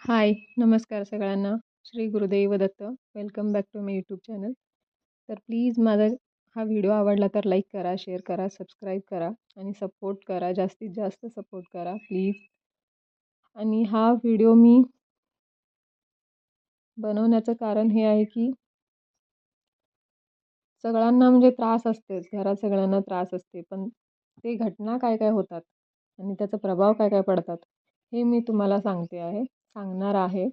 हाय नमस्कार सगळ्यांना. Shri Gurudev Datta welcome back to my YouTube channel तर प्लीज माझा हा व्हिडिओ आवडला तर लाईक करा शेअर करा सबस्क्राईब करा आणि सपोर्ट करा जास्तीत जास्त सपोर्ट करा प्लीज आणि हा व्हिडिओ मी बनवण्याचं कारण हे आहे की सगळ्यांना म्हणजे त्रास असतेच घरात सगळ्यांना त्रास असते पण ते घटना काय काय होतात आणि त्याचा प्रभाव काय काय पडतात हे मी तुम्हाला सांगते आहे. सांगणार आहे.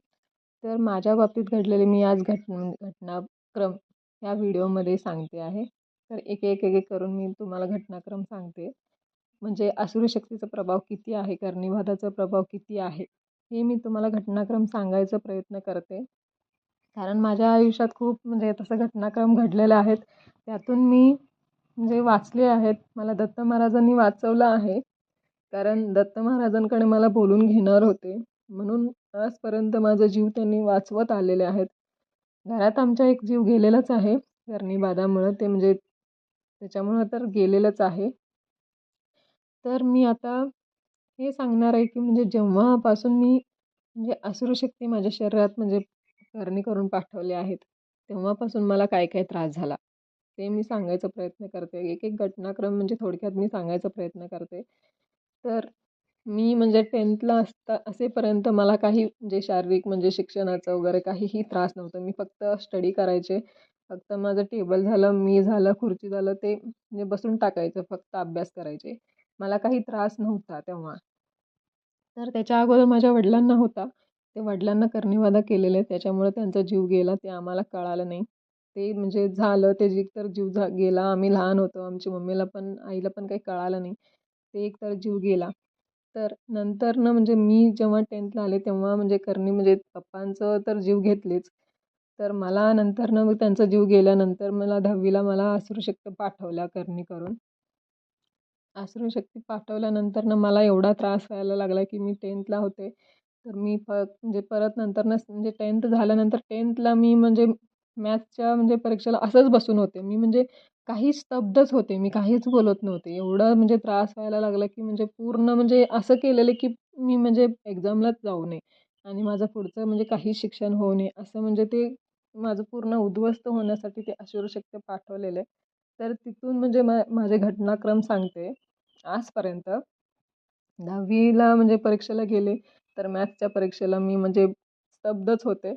तर माझ्या बाबतीत घडलेली मी आज घट घटनाक्रम ह्या व्हिडिओमध्ये सांगते आहे. तर एक एक एक करून मी तुम्हाला घटनाक्रम सांगते. म्हणजे शक्तीचा प्रभाव किती आहे? कर्णिवादाचा प्रभाव किती आहे? हे मी तुम्हाला घटनाक्रम सांगायचा प्रयत्न करते. कारण माझ्या आयुष्यात खूप म्हणजे तसं घटनाक्रम घडलेले आहेत. त्यातून मी म्हणजे वाचले आहेत मला दत्त महाराजांनी वाचवलं आहे. कारण दत्त महाराजांकडे मला बोलून घेणार होते. म्हणून आजपर्यंत माझा जीव त्यांनी वाचवत आलेले आहेत. घरात आमच्या एक जीव गेलेलाच आहे. कर्णिबादामुळं ते म्हणजे त्याच्यामुळं तर गेलेलंच आहे. तर मी आता हे सांगणार आहे की म्हणजे जेव्हापासून मी म्हणजे असुरशक्ती माझ्या शरीरात म्हणजे करणी करून पाठवले आहेत तेव्हापासून मला काय काय त्रास झाला ते मी सांगायचा प्रयत्न करते. एक एक घटनाक्रम म्हणजे थोडक्यात मी सांगायचा प्रयत्न करते. तर मी म्हणजे टेन्थला असता असेपर्यंत मला काही म्हणजे शारीरिक म्हणजे शिक्षणाचं वगैरे काहीही त्रास नव्हता. मी फक्त स्टडी करायचे. फक्त माझं टेबल झालं मी झालं खुर्ची झालं ते म्हणजे बसून टाकायचं. फक्त अभ्यास करायचे. मला काही त्रास नव्हता तेव्हा. तर त्याच्या अगोदर माझ्या वडिलांना होता. ते वडिलांना कर्णिवादा केलेले. त्याच्यामुळे त्यांचा जीव गेला. ते आम्हाला कळालं नाही. ते म्हणजे झालं. ते जी तर जीव झा गेला. आम्ही लहान होतो. आमच्या मम्मीला पण आईला पण काही कळालं नाही. ते एक तर जीव गेला. तर नंतर म्हणजे मी जेव्हा टेन्थला आले तेव्हा म्हणजे करणी म्हणजे पप्पांचं तर जीव घेतलेच. तर मला नंतर मग त्यांचा जीव गेल्यानंतर मला दहावीला मला अश्रूशक्ती पाठवल्या करणी करून. अश्रूशक्ती पाठवल्यानंतर ना मला एवढा त्रास व्हायला लागला की मी टेन्थला होते. तर मी प म्हणजे परत नंतर म्हणजे टेन्थ झाल्यानंतर टेन्थला मी म्हणजे मॅथ्सच्या म्हणजे परीक्षेला असंच बसून होते. मी म्हणजे काही स्तब्धच होते. मी काहीच बोलत नव्हते. एवढं म्हणजे त्रास व्हायला लागला की म्हणजे पूर्ण म्हणजे असं केलेलं की मी म्हणजे एक्झामलाच जाऊ नये आणि माझं पुढचं म्हणजे काही शिक्षण होऊ नये असं म्हणजे ते माझं पूर्ण उद्ध्वस्त होण्यासाठी ते अश्रूशक्ती पाठवलेलं. आहे तर तिथून म्हणजे मा माझे घटनाक्रम सांगते. आजपर्यंत दहावीला म्हणजे परीक्षेला गेले तर मॅथ्सच्या परीक्षेला मी म्हणजे स्तब्धच होते.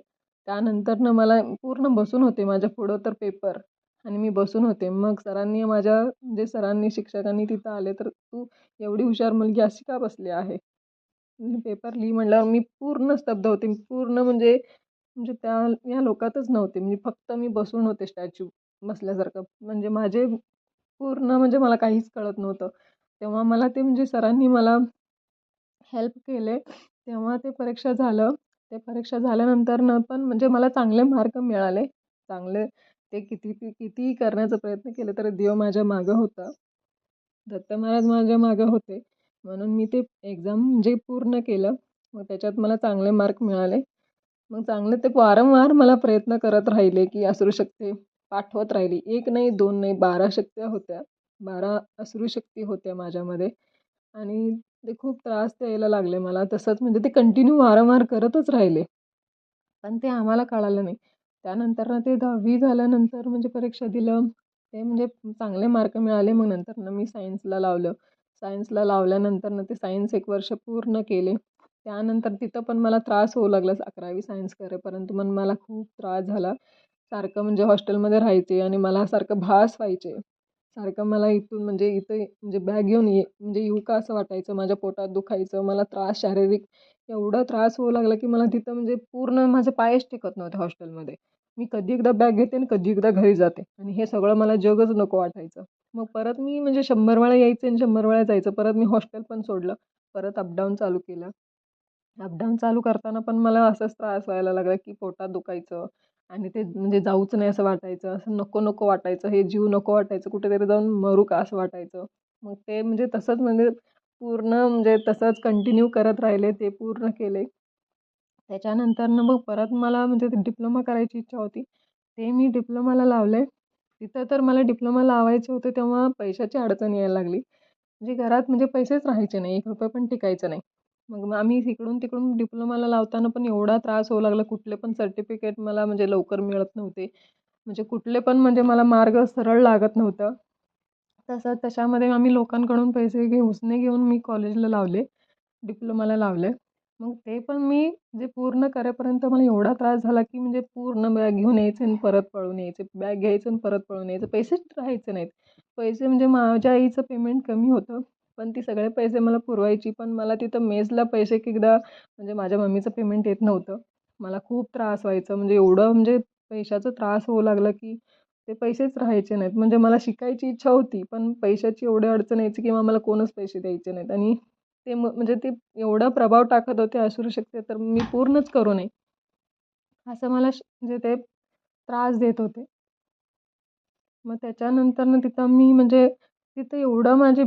त्यानंतरनं मला पूर्ण बसून होते माझ्या पुढं तर पेपर आणि मी बसून होते. मग सरांनी माझ्या म्हणजे सरांनी शिक्षकांनी तिथं आले तर तू एवढी हुशार मुलगी अशी का बसली आहे? पेपर लिही म्हटल्यावर मी पूर्ण स्तब्ध होते. मी पूर्ण म्हणजे म्हणजे त्या या लोकातच नव्हते. म्हणजे फक्त मी बसून होते स्टॅच्यू बसल्यासारखं. म्हणजे माझे पूर्ण म्हणजे मला काहीच कळत नव्हतं. तेव्हा मला ते म्हणजे सरांनी मला हेल्प केले. तेव्हा ते परीक्षा झालं. ते परीक्षा झाल्यानंतर न पण म्हणजे मला चांगले मार्क मिळाले. चांगले ते किती कितीही करण्याचा प्रयत्न केले तर देव माझ्या मागं होता. दत्त महाराज माझ्या मागं होते. म्हणून मी ते एक्झाम जे पूर्ण केलं मग त्याच्यात मला चांगले मार्क मिळाले. मग चांगले ते वारंवार मला प्रयत्न करत राहिले की शक्ती पाठवत राहिली. एक नाही दोन नाही बारा शक्त्या होत्या. बारा शक्ती होत्या माझ्यामध्ये. आणि ते खूप त्रास द्यायला लागले मला. तसंच म्हणजे ते कंटिन्यू वारंवार करतच राहिले. पण ते आम्हाला कळालं नाही. त्यानंतर ना ते दहावी झाल्यानंतर म्हणजे परीक्षा दिलं. ते म्हणजे चांगले मार्क मिळाले. मग नंतर ना मी सायन्सला लावलं. सायन्सला लावल्यानंतर ना ते सायन्स एक वर्ष पूर्ण केले. त्यानंतर तिथं पण मला त्रास होऊ लागला. अकरावी सायन्स करेपर्यंत पण मला खूप त्रास झाला. सारखं म्हणजे हॉस्टेलमध्ये राहायचे आणि मला सारखं भास व्हायचे. सारखं मला इथून म्हणजे इथं म्हणजे बॅग घेऊन ये म्हणजे येऊ का असं वाटायचं. माझ्या पोटात दुखायचं. मला त्रास शारीरिक एवढा त्रास होऊ लागला की मला तिथं म्हणजे पूर्ण माझे पायच टिकत नव्हते हॉस्टेलमध्ये. मी कधी एकदा बॅग घेते आणि कधी एकदा घरी जाते. आणि हे सगळं मला जगच नको वाटायचं. मग परत मी म्हणजे शंभर वेळा यायचे आणि शंभर वेळा जायचं. परत मी हॉस्टेल पण सोडलं. परत अपडाऊन चालू केलं. अपडाऊन चालू करताना पण मला असंच त्रास व्हायला लागला की पोटात दुखायचं. आणि ते म्हणजे जाऊच नाही असं वाटायचं. असं नको नको वाटायचं. हे जीव नको वाटायचं. कुठेतरी जाऊन मरू का असं वाटायचं. मग ते म्हणजे तसंच म्हणजे पूर्ण म्हणजे तसंच कंटिन्यू करत राहिले. ते पूर्ण केले. त्याच्यानंतरनं मग परत मला म्हणजे डिप्लोमा करायची इच्छा होती. ते मी डिप्लोमाला लावले तिथं तर मला डिप्लोमा लावायचे होते तेव्हा पैशाची अडचण यायला लागली. म्हणजे घरात म्हणजे पैसेच राहायचे नाही. एक रुपये पण टिकायचं नाही. मग आम्ही इकडून तिकडून डिप्लोमाला लावताना पण एवढा त्रास होऊ लागला. कुठले पण सर्टिफिकेट मला म्हणजे लवकर मिळत नव्हते. म्हणजे कुठले पण म्हणजे मला मार्ग सरळ लागत नव्हतं. तसं तशामध्ये आम्ही लोकांकडून पैसे घे उसने घेऊन मी कॉलेजला लावले. डिप्लोमाला लावले. मग ते पण मी जे पूर्ण करेपर्यंत मला एवढा त्रास झाला की म्हणजे पूर्ण बॅग घेऊन यायचे आणि परत पळून यायचे. बॅग घ्यायचं आणि परत पळून यायचं. पैसेच राहायचे नाहीत. पैसे म्हणजे माझ्या आईचं पेमेंट कमी होतं. पण ती सगळे पैसे मला पुरवायची. पण मला तिथं मेसला पैसे एकदा म्हणजे माझ्या मम्मीचं पेमेंट येत नव्हतं. मला खूप त्रास व्हायचं. म्हणजे एवढं म्हणजे पैशाचा त्रास होऊ लागला की ते पैसेच राहायचे नाहीत. म्हणजे मला शिकायची इच्छा होती. पण पैशाची एवढी अडचण यायची की मला कोणच पैसे द्यायचे नाहीत. आणि ते म म्हणजे ते एवढा प्रभाव टाकत होते असू शकते तर मी पूर्णच करू नये. असं मला म्हणजे ते त्रास देत होते. मग त्याच्यानंतरनं तिथं मी म्हणजे तिथं एवढं माझी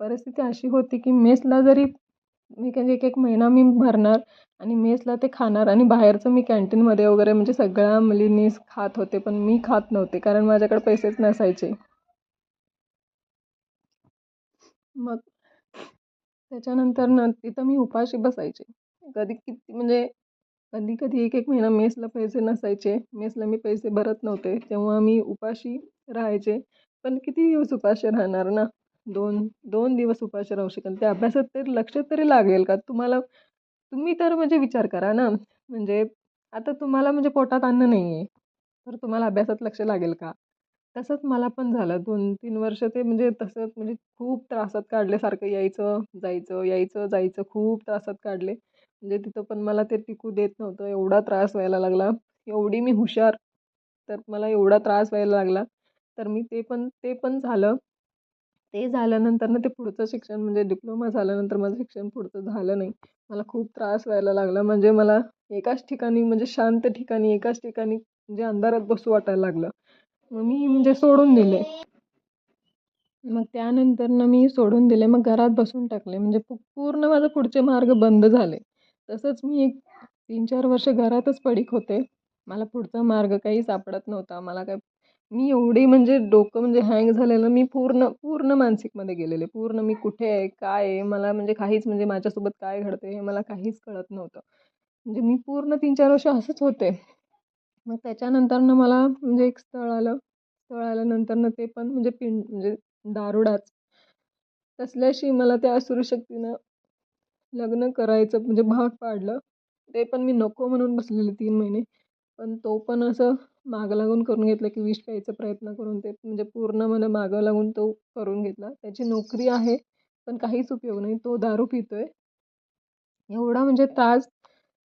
परिस्थिती अशी होती की मेसला जरी मी म्हणजे एक एक महिना मी भरणार आणि मेसला ते खाणार आणि बाहेरचं मी कॅन्टीनमध्ये वगैरे म्हणजे सगळ्या मुलींनी खात होते पण मी खात नव्हते कारण माझ्याकडे पैसेच नसायचे. मग त्याच्यानंतर न तिथं मी उपाशी बसायचे. कधी किती म्हणजे कधी कधी एक एक महिना मेसला पैसे नसायचे. मेसला मी पैसे भरत नव्हते. तेव्हा मी उपाशी राहायचे. पण किती दिवस उपाशी राहणार ना? दोन दोन दिवस उपाशी राहू शकेल त्या अभ्यासात तरी लक्ष तरी लागेल का? तुम्हाला तुम्ही तर म्हणजे विचार करा ना. म्हणजे आता तुम्हाला म्हणजे पोटात अन्न नाही आहे तर तुम्हाला अभ्यासात लक्ष लागेल का? तसंच मला पण झालं. दोन तीन वर्ष ते म्हणजे तसंच म्हणजे खूप त्रासात काढले सारखं यायचं जायचं यायचं जायचं खूप त्रासात काढले. म्हणजे तिथं पण मला ते टिकू देत नव्हतं. एवढा त्रास व्हायला लागला. एवढी मी हुशार तर मला एवढा त्रास व्हायला लागला. तर मी ते पण ते पण झालं. ते झाल्यानंतर ना ते पुढचं शिक्षण म्हणजे डिप्लोमा झाल्यानंतर माझं शिक्षण पुढचं झालं नाही. मला खूप त्रास व्हायला लागला. म्हणजे मला एकाच ठिकाणी म्हणजे शांत ठिकाणी एकाच ठिकाणी म्हणजे अंधारात बसू वाटायला लागलं. मग मी म्हणजे सोडून दिले. मग त्यानंतर ना मी सोडून दिले. मग घरात बसून टाकले. म्हणजे पूर्ण माझं पुढचे मार्ग बंद झाले. तसंच मी एक तीन चार वर्ष घरातच पडीक होते. मला पुढचा मार्ग काही सापडत नव्हता. मला काय मी एवढी म्हणजे डोकं म्हणजे हँग झालेलं. मी पूर्ण पूर्ण मानसिकमध्ये गेलेले. पूर्ण मी कुठे आहे काय आहे मला म्हणजे काहीच म्हणजे माझ्यासोबत काय घडते हे मला काहीच कळत नव्हतं. म्हणजे मी पूर्ण तीन चार वर्ष असंच होते. मग त्याच्यानंतरनं मला म्हणजे एक स्थळ आलं. स्थळ आल्यानंतरनं ते पण म्हणजे पिंड म्हणजे दारुडाच. तसल्याशी मला त्या असुरशक्तीनं लग्न करायचं म्हणजे भाग पाडलं. ते पण मी नको म्हणून बसलेले तीन महिने. पण तो पण असं मागं लागून करून घेतलं की विष प्यायचा प्रयत्न करून ते म्हणजे पूर्ण मला मागं लागून तो करून घेतला. त्याची नोकरी आहे पण काहीच उपयोग नाही. तो दारू पितो आहे एवढा म्हणजे त्रास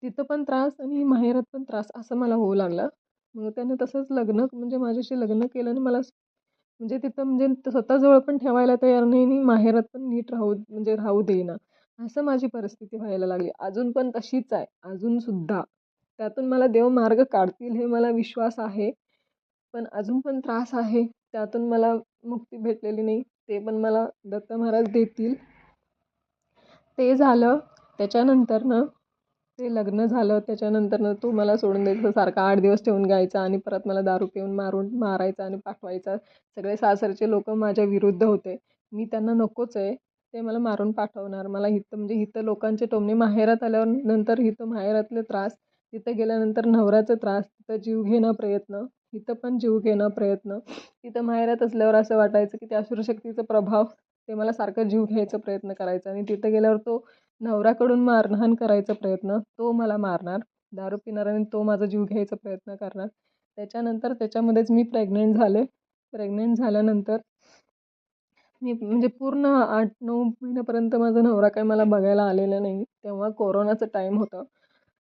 तिथं पण त्रास आणि माहेरात पण त्रास असं मला होऊ लागला. मग त्यानं तसंच लग्न म्हणजे माझ्याशी लग्न केलं आणि मला म्हणजे तिथं म्हणजे स्वतःजवळ पण ठेवायला तयार नाही आणि माहेरात पण नीट राहू म्हणजे राहू देईना. असं माझी परिस्थिती व्हायला लागली. अजून पण तशीच आहे. अजूनसुद्धा त्यातून मला देव मार्ग काढतील हे मला विश्वास आहे. पण अजून पण त्रास आहे. त्यातून मला मुक्ती भेटलेली नाही. ते पण मला दत्त महाराज देतील. ते झालं. त्याच्यानंतरनं ते लग्न झालं त्याच्यानंतरनं तो मला सोडून द्यायचा सारखा आठ दिवस ठेवून घ्यायचा आणि परत मला दारू पिऊन मारून मारायचा आणि पाठवायचा. सगळे सासरचे लोक माझ्या विरुद्ध होते. मी त्यांना नकोच आहे ते मला मारून पाठवणार. मला इथं म्हणजे इथं लोकांचे टोमणे माहेरात आल्यावर नंतर इथं माहेरातले त्रास तिथं गेल्यानंतर नवऱ्याचा त्रास तिथं जीव घेणं प्रयत्न इथं पण जीव घेणं प्रयत्न. तिथं माहेरात असल्यावर असं वाटायचं की त्या असुरशक्तीचा प्रभाव ते मला सारखं जीव घ्यायचा प्रयत्न करायचा आणि तिथं गेल्यावर तो नवऱ्याकडून मारहाण करायचा प्रयत्न तो मला मारणार दारू पिणाऱ्याने तो माझा जीव घ्यायचा प्रयत्न करणार. त्याच्यानंतर त्याच्यामध्येच मी प्रेग्नेंट झाले. प्रेग्नेंट झाल्यानंतर मी म्हणजे पूर्ण आठ नऊ महिन्यापर्यंत माझा नवरा काय मला बघायला आलेला नाही. तेव्हा कोरोनाचं टाईम होतं.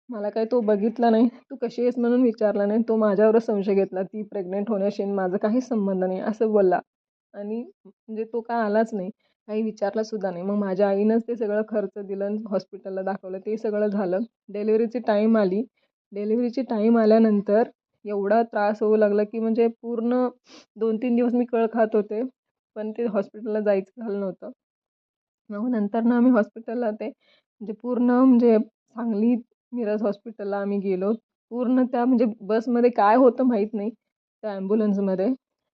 मला काय तो बघितला नाही. तू कशी आहेस म्हणून विचारला नाही. तो माझ्यावरच संशय घेतला. ती प्रेग्नेंट होण्याशी माझा काहीच संबंध नाही. असं बोलला. आणि म्हणजे तो काय आलाच नाही काही विचारलासुद्धा नाही. मग माझ्या आईनंच ते सगळं खर्च दिलं हॉस्पिटलला दाखवलं. ते सगळं झालं. डिलेवरीची टाईम आली. डिलेवरीची टाईम आल्यानंतर एवढा त्रास होऊ लागला की म्हणजे पूर्ण दोन तीन दिवस मी कळ खात होते पण ते हॉस्पिटलला जायचं झालं नव्हतं. मग नंतर ना आम्ही हॉस्पिटलला ते म्हणजे पूर्ण म्हणजे सांगली मिरज हॉस्पिटलला आम्ही गेलो. पूर्ण त्या म्हणजे बसमध्ये काय होतं माहीत नाही त्या ॲम्ब्युलन्समध्ये.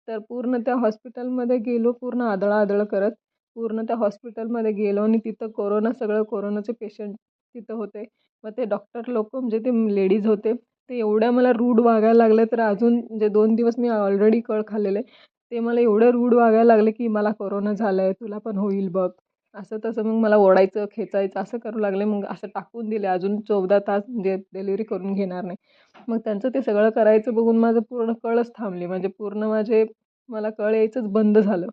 तर पूर्ण त्या हॉस्पिटलमध्ये गेलो पूर्ण आदळाआदळ करत पूर्ण त्या हॉस्पिटलमध्ये गेलो आणि तिथं कोरोना सगळं कोरोनाचे पेशंट तिथं होते. मग ते डॉक्टर लोक म्हणजे ते लेडीज होते ते एवढ्या मला रूड वागायला लागले तर अजून म्हणजे दोन दिवस मी ऑलरेडी कळ खाल्लेले. ते मला एवढं रूड वागायला लागले की मला कोरोना झाला आहे तुला पण होईल बघ. असं तसं मग मला ओढायचं खेचायचं असं करू लागले. मग असं टाकून दिले. अजून चौदा तास म्हणजे डिलिव्हरी करून घेणार नाही. मग त्यांचं ते सगळं करायचं बघून माझं पूर्ण कळच थांबली. म्हणजे पूर्ण माझे मला कळ यायचंच बंद झालं.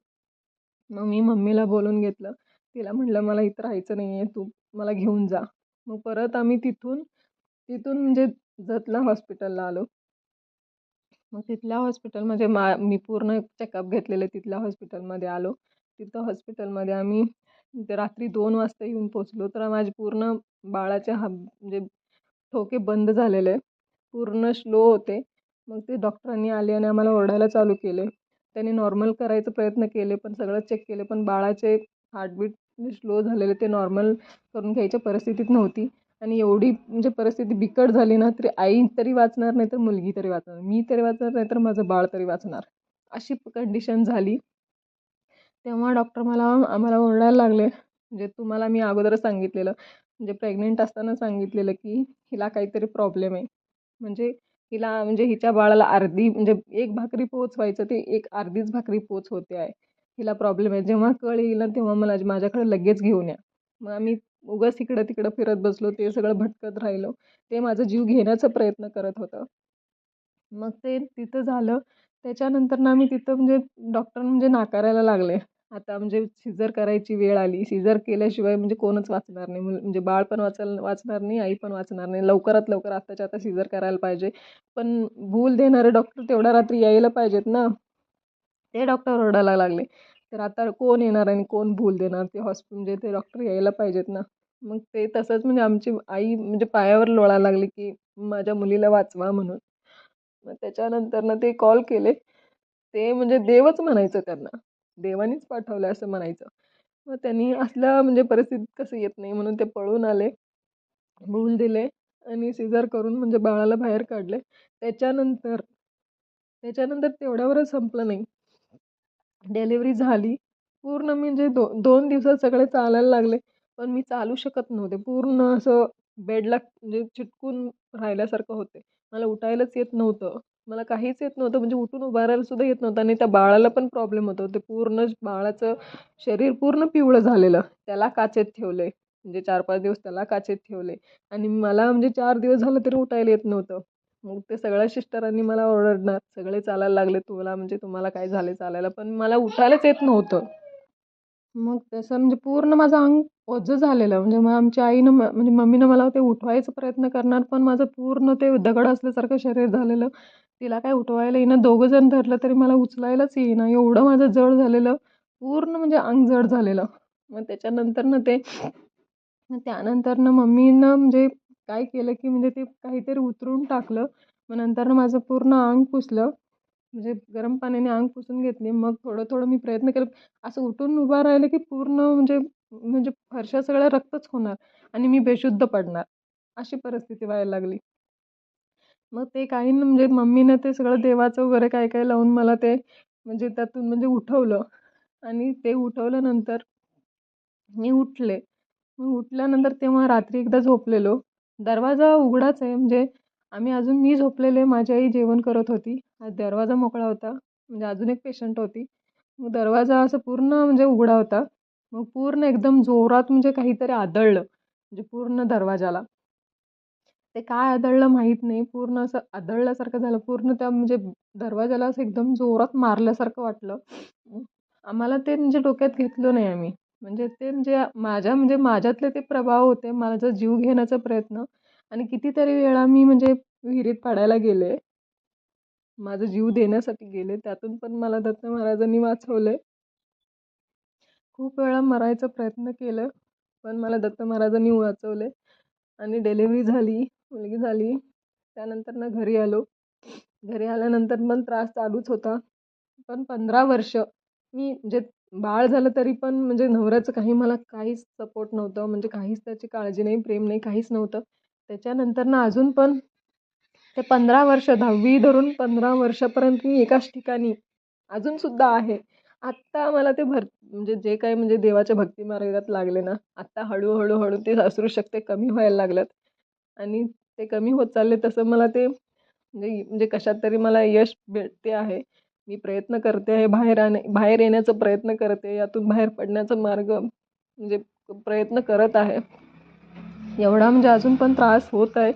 मग मी मम्मीला बोलून घेतलं. तिला म्हटलं मला इथं राहायचं नाही आहे तू मला घेऊन जा. मग परत आम्ही तिथून तिथून म्हणजे जतला हॉस्पिटलला आलो. मग तिथल्या हॉस्पिटल म्हणजे मा मी पूर्ण चेकअप घेतलेले तिथल्या हॉस्पिटलमध्ये आलो. तिथं हॉस्पिटलमध्ये आम्ही रात्री दोन वाजता येऊन पोचलो तर माझे पूर्ण बाळाच्या हा म्हणजे ठोके बंद झालेले पूर्ण स्लो होते. मग ते डॉक्टरांनी आले आणि आम्हाला ओरडायला चालू केले. त्यांनी नॉर्मल करायचा प्रयत्न केले पण सगळं चेक केले पण बाळाचे हार्टबीट स्लो झालेले ते नॉर्मल करून घ्यायच्या परिस्थितीत नव्हती. आणि एवढी म्हणजे परिस्थिती बिकट झाली ना तरी आई तरी वाचणार नाही तर मुलगी तरी वाचणार मी तरी वाचणार नाही तर माझं बाळ तरी वाचणार. अशी कंडिशन झाली. तेव्हा डॉक्टर मला आम्हाला ओरडायला लागले. म्हणजे तुम्हाला मी अगोदरच सांगितलेलं. म्हणजे प्रेग्नेंट असताना सांगितलेलं की हिला काहीतरी प्रॉब्लेम आहे. म्हणजे हिला म्हणजे हिच्या बाळाला अर्धी म्हणजे एक भाकरी पोच व्हायचं ते एक अर्धीच भाकरी पोच होते आहे. हिला प्रॉब्लेम आहे. जेव्हा कळ येईल ना तेव्हा मला माझ्याकडे लगेच घेऊन या. मग आम्ही उगाच इकडं तिकडं फिरत बसलो. ते सगळं भटकत राहिलो. ते माझं जीव घेण्याचा प्रयत्न करत होतं. मग ते तिथं झालं. त्याच्यानंतर ना मी तिथं म्हणजे डॉक्टर म्हणजे नाकारायला लागले. आता म्हणजे सिझर करायची वेळ आली. सिझर केल्याशिवाय म्हणजे कोणच वाचणार नाही. म्हणजे बाळ पण वाचल वाचणार नाही आई पण वाचणार नाही. लवकरात लवकर आत्ताच्या आता सिझर करायला पाहिजे. पण भूल देणारे डॉक्टर तेवढ्या रात्री यायला पाहिजेत ना. ते डॉक्टर ओरडायला लागले. तर आता कोण येणार आणि कोण भूल देणार? ते हॉस्पिटल म्हणजे ते डॉक्टर यायला पाहिजेत ना. मग ते तसंच म्हणजे आमची आई म्हणजे पायावर लोळायला लागली की माझ्या मुलीला वाचवा म्हणून. मग त्याच्यानंतरनं ते कॉल केले. ते म्हणजे देवच म्हणायचं त्यांना. देवानीच पाठवलं असं म्हणायचं. मग त्यांनी असल्या म्हणजे परिस्थितीत कसं येत नाही म्हणून ते पळून आले. भूल दिले आणि सिझर करून म्हणजे बाळाला बाहेर काढले. त्याच्यानंतर त्याच्यानंतर तेवढ्यावरच संपलं नाही. डिलेवरी झाली. पूर्ण म्हणजे दो दोन दिवसात सगळे चालायला लागले. पण मी चालू शकत नव्हते. पूर्ण असं बेडला म्हणजे चिटकून राहिल्यासारखं होते. मला उठायलाच येत नव्हतं. मला काहीच येत नव्हतं. म्हणजे उठून उभारायला सुद्धा येत नव्हतं आणि त्या बाळाला पण प्रॉब्लेम होतो. ते पूर्ण बाळाचं शरीर पूर्ण पिवळं झालेलं. त्याला काचेत ठेवले म्हणजे चार पाच दिवस त्याला काचेत ठेवले आणि मला म्हणजे चार दिवस झालं तरी उठायला येत नव्हतं. मग ते सगळ्या सिस्टरांनी मला ओरडणार. सगळे चालायला लागले. तुला म्हणजे तुम्हाला काय झाले चालायला. पण मला उठायलाच येत नव्हतं. मग तसं म्हणजे पूर्ण माझं अंग ओझं झालेलं. म्हणजे मग आमच्या आईनं म्हणजे मम्मीनं मला ते उठवायचा प्रयत्न करणार पण माझं पूर्ण ते दगड असल्यासारखं शरीर झालेलं. तिला काय उठवायला येईना दोघं जण धरलं तरी मला उचलायलाच येईना. एवढं माझं जड झालेलं. पूर्ण म्हणजे अंग जड झालेलं. मग त्याच्यानंतर ना ते मग त्यानंतर ना मम्मीनं म्हणजे काय केलं की म्हणजे ते काहीतरी उतरून टाकलं. मग नंतर माझं पूर्ण अंग पुसलं. म्हणजे गरम पाण्याने अंग पुसून घेतली. मग थोडं थोडं मी प्रयत्न केलं. असं उठून उभा राहिलं की पूर्ण म्हणजे म्हणजे फरशा सगळ्या रक्तच होणार आणि मी बेशुद्ध पडणार. अशी परिस्थिती व्हायला लागली. मग ते काही म्हणजे मम्मीनं ते सगळं देवाचं वगैरे काय काय लावून मला ते म्हणजे त्यातून म्हणजे उठवलं. आणि ते उठवल्यानंतर मी उठले. मग उठल्यानंतर तेव्हा रात्री एकदा झोपलेलो. दरवाजा उघडाच आहे. म्हणजे आम्ही अजून मी झोपलेले माझी आई जेवण करत होती. दरवाजा मोकळा होता. म्हणजे अजून एक पेशंट होती. मग दरवाजा असं पूर्ण म्हणजे उघडा होता. मग पूर्ण एकदम जोरात म्हणजे काहीतरी आदळलं. म्हणजे पूर्ण दरवाजाला. ते काय आदळलं माहीत नाही. पूर्ण असं आदळल्यासारखं झालं. पूर्ण त्या म्हणजे दरवाजाला असं एकदम जोरात मारल्यासारखं वाटलं. आम्हाला ते म्हणजे डोक्यात घेतलं नाही आम्ही. म्हणजे ते म्हणजे माझ्या म्हणजे माझ्यातले ते प्रभाव होते. माझा जीव घेण्याचा प्रयत्न. आणि कितीतरी वेळा मी म्हणजे विहिरीत पाडायला गेले. माझा जीव देण्यासाठी गेले. त्यातून पण मला दत्त महाराजांनी वाचवले खूप वेळा मरायचा प्रयत्न केलं पण मला दत्त महाराजांनी वाचवले आणि डिलेवरी झाली मुलगी झाली. त्यानंतर ना घरी आलो. घरी आल्यानंतर पण त्रास चालूच होता. पण पंधरा वर्ष मी म्हणजे बाळ झालं तरी पण म्हणजे नवऱ्याचं काही मला काहीच सपोर्ट नव्हतं. म्हणजे काहीच त्याची काळजी नाही प्रेम नाही काहीच नव्हतं. त्याच्यानंतर ना अजून पण ते पंधरा वर्ष दहावी धरून पंधरा वर्षापर्यंत मी एकाच ठिकाणी अजूनसुद्धा आहे. आत्ता मला ते भर म्हणजे जे काही म्हणजे देवाच्या भक्ती मार्गात लागले ना आत्ता हळूहळू हळू ते अश्रूशक्ती कमी व्हायला लागल्यात. आणि ते कमी होत चालले तसं मला ते म्हणजे म्हणजे कशात तरी मला यश भेटते आहे. मी प्रयत्न करते आहे बाहेर आणे बाहेर येण्याचा प्रयत्न करते यातून बाहेर पडण्याचा मार्ग म्हणजे प्रयत्न करत आहे. एवढा म्हणजे अजून पण त्रास होत आहे.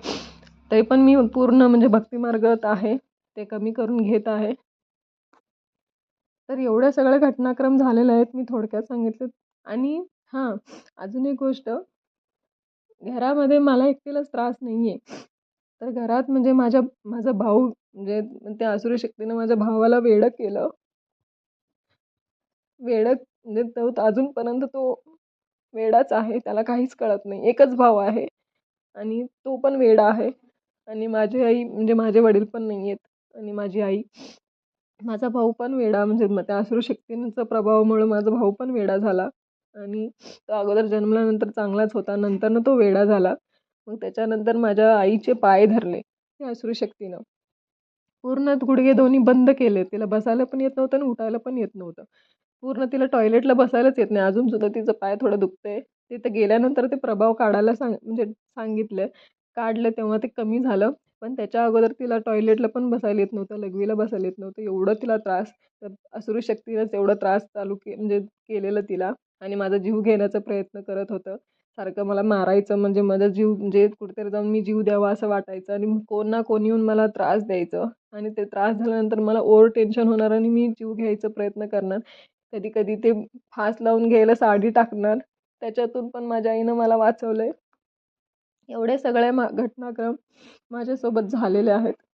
ते पण मी पूर्ण म्हणजे भक्तिमार्गत आहे ते कमी करून घेत आहे. तर एवढ्या सगळ्या घटनाक्रम झालेले आहेत मी थोडक्यात सांगितलं आणि हां अजून एक गोष्ट. घरामध्ये मला एकटीलाच त्रास नाही आहे तर घरात म्हणजे माझ्या माझा भाऊ म्हणजे त्या असुरी शक्तीनं माझ्या भावाला वेडं केलं. वेडं म्हणजे तो अजूनपर्यंत तो वेडाच आहे त्याला काहीच कळत नाही. एकच भाव आहे. आणि तो पण वेडा आहे. आणि माझी आई म्हणजे माझे वडील पण नाही आहेत. आणि माझी आई माझा भाऊ पण वेडा म्हणजे मग त्या असुरशक्तींचा प्रभावामुळं माझा भाऊ पण वेडा झाला. आणि तो अगोदर जन्मल्यानंतर चांगलाच होता नंतरनं तो वेडा झाला. मग त्याच्यानंतर माझ्या आईचे पाय धरले त्या असुरशक्तीनं पूर्ण गुडघे दोन्ही बंद केले. तिला बसायला पण येत नव्हतं आणि उठायला पण येत नव्हतं. पूर्ण तिला टॉयलेटला बसायलाच येत नाही. अजूनसुद्धा तिचं पाय थोडं दुखतंय. तिथं गेल्यानंतर ते प्रभाव काढायला सांग म्हणजे सांगितलं. काढलं तेव्हा ते कमी झालं. पण त्याच्या अगोदर तिला टॉयलेटला पण बसायला येत नव्हतं लघवीला बसायला येत नव्हतं. एवढं तिला त्रास तर असुरी शक्तीनंच एवढं त्रास चालू के म्हणजे केलेलं तिला. आणि माझा जीव घेण्याचा प्रयत्न करत होतं. सारखं मला मारायचं म्हणजे माझा जीव म्हणजे कुठेतरी जाऊन मी जीव द्यावा असं वाटायचं. आणि कोण ना कोण येऊन मला त्रास द्यायचं. आणि ते त्रास झाल्यानंतर मला ओवर टेन्शन होणार आणि मी जीव घ्यायचा प्रयत्न करणार. कधी कधी ते फास लावून घ्यायला साडी टाकणार. त्याच्यातून पण माझ्या आईनं मला वाचवलं आहे एवढे सगळे मा घटनाक्रम माझ्यासोबत झालेले आहेत.